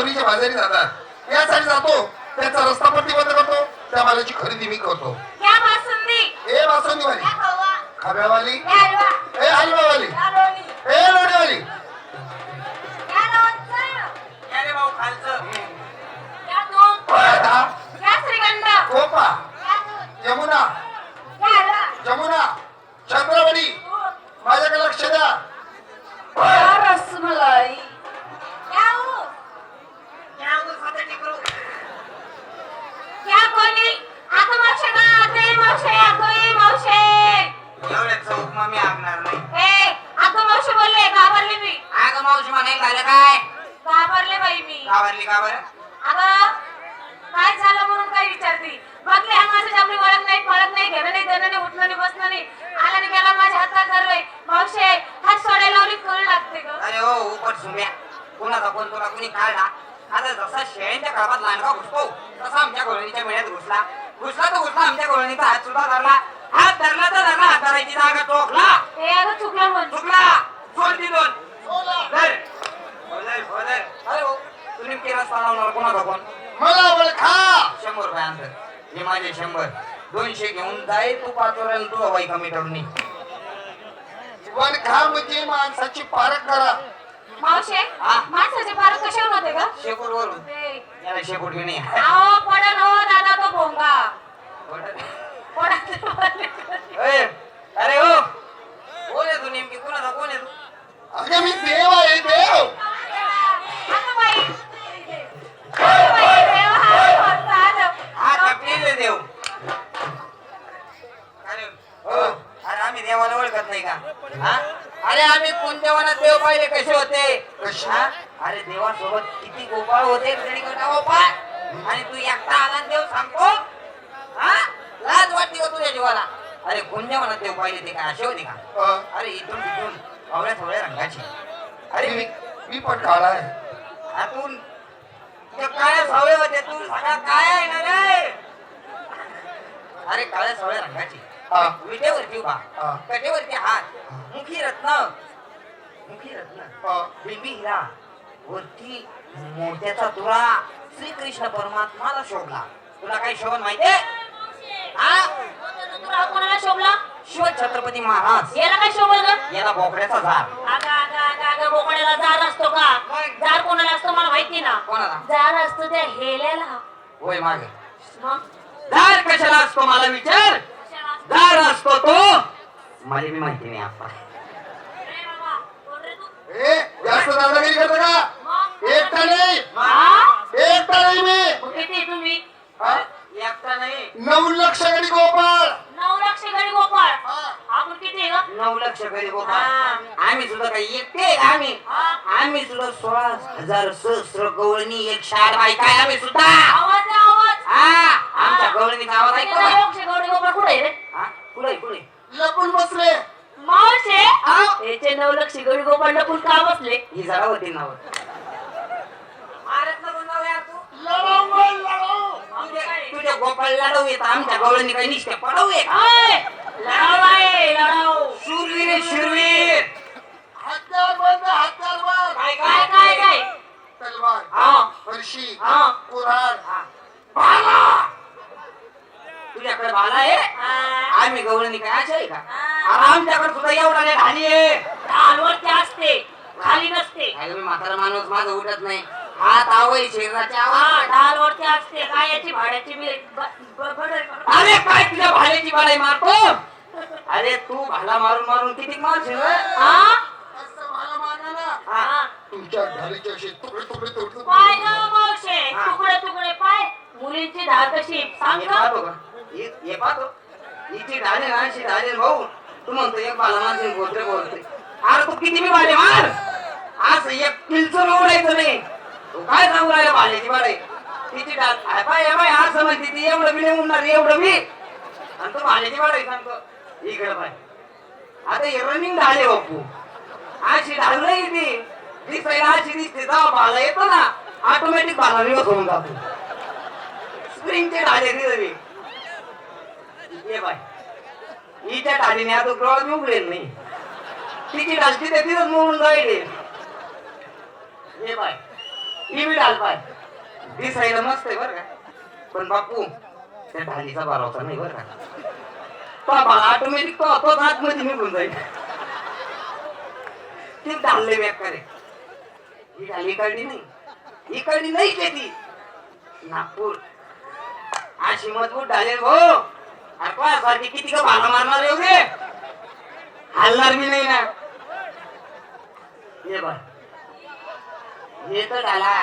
तुरीच्या बाजारी जातात. यासाठी जातो त्याचा रस्ता पट्टी बंद करतो त्या मालाची खरेदी मी करतो. ए बासुंदीवाली. खवा खाव्यावाली ए हलवावाली. ए लोणीवाली. मावशे हात सोडायला लावली कळ लागते ग. अरे हो उपट सुम्या. कुणाचा कोण तुला कुणी काढला आता जसा शेळ्यांच्या काळात लांडगा घुसतो तसा आमच्या कॉलनीच्या मेळ्यात घुसला. घुसला तर घुसला आमच्या कॉलनीचा हात सुद्धा धरला. हात धरला तर धरला हात धरायची जागा टोकला हे अगं चुकलं म्हणून चुकला. सोड ती दोन धर. Bowler, bowler. अरे हो तू नेमकी रस्ता लावणार कोणाचा कोण मला ओळखा शंभर रुपये अंतर हे माझे शंभर. दोनशे घेऊन जाय तू पाचवर तू हवाई कमी ठरवणी वणखा म्हणजे माणसाची पारख करा. मावशे हा? माणसाचे फार कशावर होते का शेपूट वरून ते याला शेपूट बी नाही. अहो पडन हो दादा तो भोंगा. पडन. ए, अरे हो. कोण आहे तू नेमकी? कोणाचा कोण आहे तू? अरे मी देव आहे देव. बाई. पाहिले कसे होते? हा? अरे देवासोबत किती गोपाळ होते गोपाळ आणि तू एकटा आला देव सांगतो? हा? लाज वाटते का तुझ्या जीवाला? अरे पुण्यवानात देव पाहिले ते काय असे होते का? अं, अरे इथून तिथून थोड्या थोड्या रंगाचे. अरे मी मी पण काळा आहे. आतून काळ्या सावळे होते तू सगळा काय आहे ना रे? अरे काळ्या सावळ्या रंगाची. हा. विटेवरती उभा. हा. कटेवरती हात. मुखी रत्न. मुखी रत्न अं, बिंबी हिरा वरती मोत्याचा तुरा श्रीकृष्ण परमात्माला शोभला. तुला काही शोभन माहितीये? हा? तुला कोणाला शोभला शिव छत्रपती महाराज. याला काय शोभल याला बोकड्याचा झाड. बोकड्याला जार असतो का? जार कोणाला असतो मला माहिती ना? कोणाला? जार असतो त्या हेल्याला. होय मागे. मग? झाड कशाला असतो मला विचार? कशाला असतो? झाड तो? मला बी माहिती नाही आपण रे बाबा, कोण रे तू? ए का मग? एकटा नाही? एकटा नाही मी. किती तुम्ही? हा? एकटा नाही. नऊ लक्ष गडी गोपाळ. नऊ लक्ष गडी गोपाळ. हा. आपण किती आहे ग? नऊ लक्ष होता हा. आम्ही सुद्धा काही एकटे आहे का आम्ही? हा? आम्ही सुद्धा सोळा हजार सहस्र गवळणी एक शार बायका आहे आम्ही सुद्धा. आवाज आहे, आवाज. हा. आमच्या गवळणीचा आवाज ऐकतो नऊ का? लक्ष गडी गोपाळ कुठे आहे रे? हा? पुढे पुढे लपून बसले. मावशे? हा? याचे नऊ लक्ष गडी गोपाळ लपून का बसले ही जरा होती नाव. तुझ्या गोपाळ लढवू येत आमच्या गवळणी काही निष्ठे पडवू येत. आहे शूरवीर शूरवीर काय काय काय काय? तलवार हा. फरशी हा. कुऱ्हाड. हा. भाला तुझ्याकडे भाला आहे? हा. आम्ही गवळणी काय आहे का? आमच्याकडे सुद्धा एवढा नाही ढाली आहे असते खाली नसते. मी म्हातारा माणूस माझं उठत नाही. हात आवय शरीराचे हा आवाज ढालवरती असते काय याची भाड्याची बड- अरे काय तुझ्या भाल्याची बाळाई मारतो? अरे तू भाला मारून मारून किती मारशील रे? हा? हा. तुमच्या ढालीचे असे तुकडे तुकडे तुकडे पाय ग मावशे. तुकडे तुकडे पाय. मुलींची धार कशी सांग हे ग. पाहतो का? हे हे पाहतो. हिची ढाले ना अशी ढाले भाऊ. तू म्हणतो एक बाला मारशील बोलते बोलते अरे तू किती मी भाले मार. असं एक किलचं उडायचं नाही तू काय सांगू राहिला भाल्याची बाळे किती डाल हाय पाय हे बाय असं म्हणते ती एवढं मी नेऊन उडणार एवढं मी. आणि तू बाल्याची बाळे सांगतो. इकडे बाय आता हे रनिंग ढाले बापू. अशी ढाल नाही ती. दिसायला अशी दिसते जेव्हा बाला येतो ना ऑटोमॅटिक बाला रिवर्स होऊन जातो स्प्रिंगचे ढाले दिले मी ये बाय. हिच्या ढालीने आता प्रवास मी उघडेल नाही. तिची ढाल तर तिथंच मोडून जाईल. हे बाय ही मी डाल पाय. दिसायला मस्त आहे बरं का. पण बापू त्या ढालीचा भरोसा नाही बरं का. तो ऑटोमॅटिक तो तोच आतमध्ये निघून जाईल. ती ढालले बेकार ही ढाली इकडली नाही. इकडली नाही ती नागपूर. अशी मजबूत डाले हो. अरे कोणासारखी किती का भाला मारणार एवढे. हलणार मी नाही ना. ये बघ. हे तर ढाला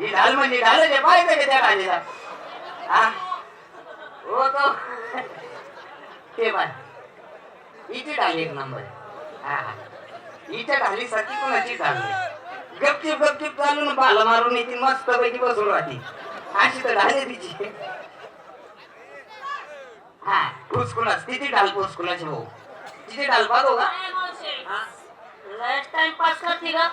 ही ढाल म्हणजे ढाल जे पाहिजे का त्या ढालीला. हा? हो तो. ते बघ. हिची ढाल एक नंबर. हा हा. हिच्या ढालीसाठी कोणाची ढाल नाही. गपचिप गपचिप चालून भाला मारून येते मस्त पैकी बसून राहते. अशी तर ढाल आहे तिची. पुसकुणाच तिची ढाल पुसकुणाची भाऊ? तिची ढाल पाहतो का? हा? टाइम पास करते का.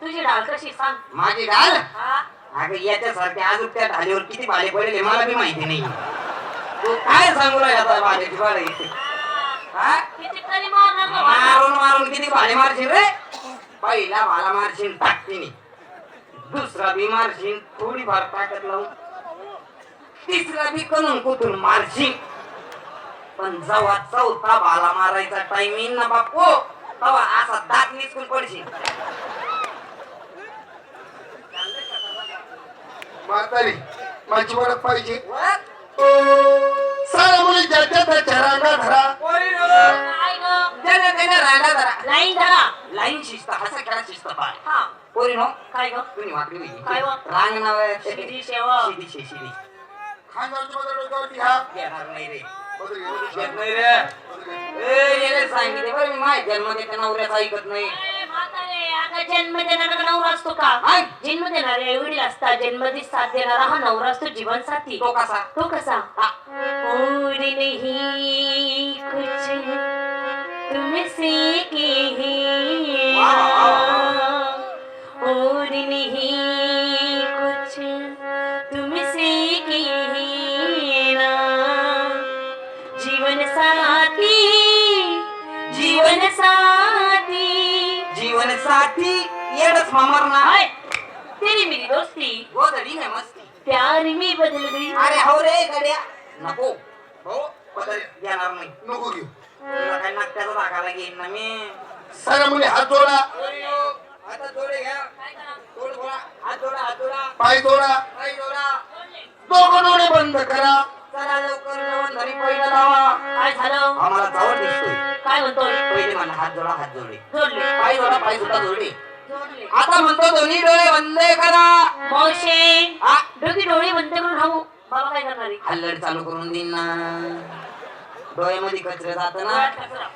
तुझी ढाल कशी सांग. माझी हा? अगं याच्यासारखे अजून त्या ढालीवर किती भाले पडले मला बी माहिती नाही. तू काय सांगू राहिला आता भाल्याची हा? किती का? मारून मारून किती भाले मारशील रे? पहिला भाला मारशील ताकदीने दुसरा बी मारशील थोडीफार ताकद लावून. तिसरा बी कणून कुठून मारशील? पण जेव्हा चौथा भाला मारायचा टाइम येईल ना बापू. तेव्हा असा दात निसकून पडशील. म्हातारी माझी ओळख पाहिजे. ओळख? साऱ्या मुली ज्याच्या त्याच्या रांगा धरा. काय ग दे दे, दे दे, रांगा जरा. लाईन धरा. लाईन शिस्त हसा खेळा शिस्त पाय. हा. पोरी नो काय ग? तुम्ही वाकडी होई. काय व? रांग नाव शिदी शेवा शिदी शे डोक्यावरती हा. नाही रे. बदल घे, बदल घेत घे. नाही रे. ए, याला सांगितले बरं मी माहिती जन्म देते नवऱ्याचं ऐकत नाही. ए, म्हातारे, अगं जन्म देणारा नवरा असतो का? काय? जन्म देणारे आई वडील असतात जन्मदिन साथ देणारा हा नवरा असतो जीवन साथी तो कसा? तो कसा? और नहीं कुछ तुमसे कहना और नहीं साथी जीवन साथी येडच मारना हाय तेरी मेरी दोस्ती. गोदडी नाही मस्ती. प्यार में बदल गई. अरे हो रे गड्या. नको. हो बदल. घेणार नाही. नको घेऊ. तुला काय नाट्याचा दाखवायला घेईन ना मी? साऱ्या मुली हात जोडा. आता जोडे घ्या. हात जोडा हात जोडा. पाय जोडा. पाय जोडा. दोघं डोळे बंद करा. चला लवकर लवकर घरी पहिला लावा. काय झालं? आम्हाला दिसतोय. काय म्हणतोय? पहिले म्हणा हात जोडा हात जोडे. जोडले. पाय जोडा पाय सुद्धा जोडे. जोडले. आता म्हणतो दोन्ही डोळे बंद करा. मावशे हा डोकी डोळे बंद करून राहू. बाबा काय करणार आहे? हल्लड चालू करून देईन ना. डोळ्यामध्ये कचरे जात ना. कचरा.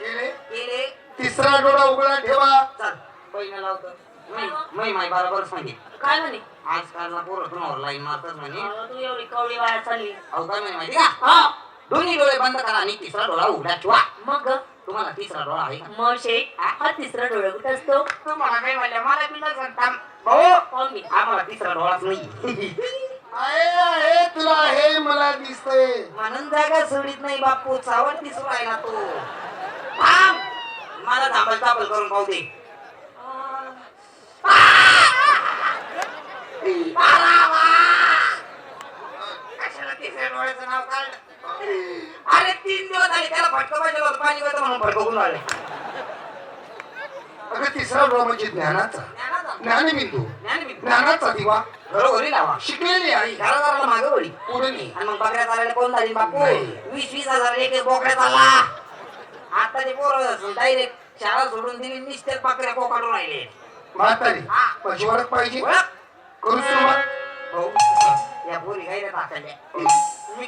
केले? तिसरा डोळा उघडा ठेवा. चल. पहिला लावतो. मै माय बरोबर सांगे काय म्हणे? आजकालला पोरं फोनवर लाईन मारतात म्हणे. अहो, तू एवढी कवळी वाया चालली. अहो काय म्हणे माहिती का? हा. दोन्ही डोळे बंद करा आणि तिसरा डोळा उघडा ठेवा. मग? ग, तुम्हाला तिसरा डोळा आहे का? मावशे हा? तिसरा डोळा कुठं असतो? तुम्हाला काय म्हणलं मला तुला सांगता भाऊ पाहून घे आम्हाला तिसरा डोळाच नाही. आहे आहे तुला हे मला दिसतंय. म्हणून जागा सोडित नाही बापू. चावट दिसू राहिला तो. थांब. मला धाबल चाबल करून पाहू दे. पारावा! कशाला तिसऱ्या डोळ्याचं नाव काढलं? अरे तीन दिवस झाले त्याला फटका पाहिजे होतं पाणी होतं म्हणून फटकून राहिले अगं तिसरा डोळा म्हणजे ज्ञानाचा. ज्ञानबिंदू. ज्ञानाचा दिवा घरोघरी लावा शिकलेली आई घरादाराला मागे वळी. पुढे नाही. आणि मग बकऱ्या चालायला कोण झाली? बापू नाही. वीस वीस हजार एक एक बोकड्या चालला. आता ते पोरं डायरेक्ट शाळा सोडून दिली निस्त्यात बकऱ्या कोकाडून राहिले. म्हातारी हा. माझी ओळख पाहिजे? करू सुरुवात भाऊ या पोरी गायला टाकायल्या मी